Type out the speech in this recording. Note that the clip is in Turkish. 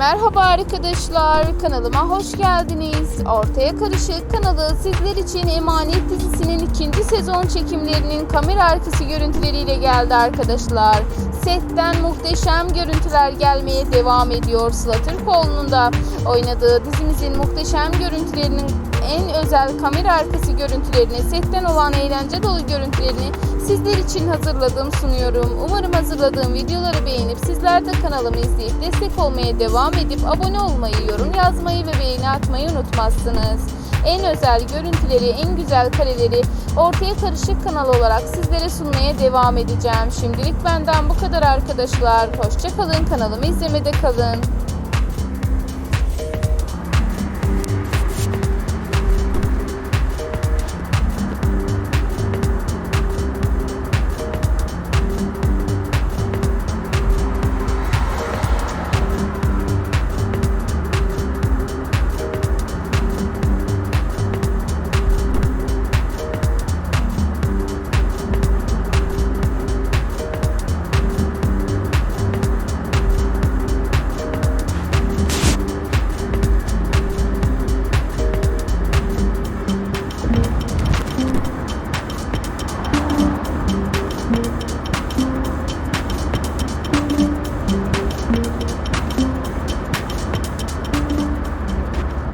Merhaba arkadaşlar, kanalıma hoş geldiniz. Ortaya Karışık kanalı sizler için Emanet dizisinin ikinci sezon çekimlerinin kamera arkası görüntüleriyle geldi arkadaşlar. Setten muhteşem görüntüler gelmeye devam ediyor. Sıla Türkoğlu'nun da oynadığı dizimizin muhteşem görüntülerinin en özel kamera arkası görüntülerini, setten olan eğlence dolu görüntülerini sizler için hazırladım sunuyorum. Umarım hazırladığım videoları beğenip sizler de kanalımı izleyip destek olmaya devam edip abone olmayı, yorum yazmayı ve beğeni atmayı unutmazsınız. En özel görüntüleri, en güzel kareleri ortaya karışık kanal olarak sizlere sunmaya devam edeceğim. Şimdilik benden bu kadar arkadaşlar. Hoşçakalın, kanalımı izlemede kalın.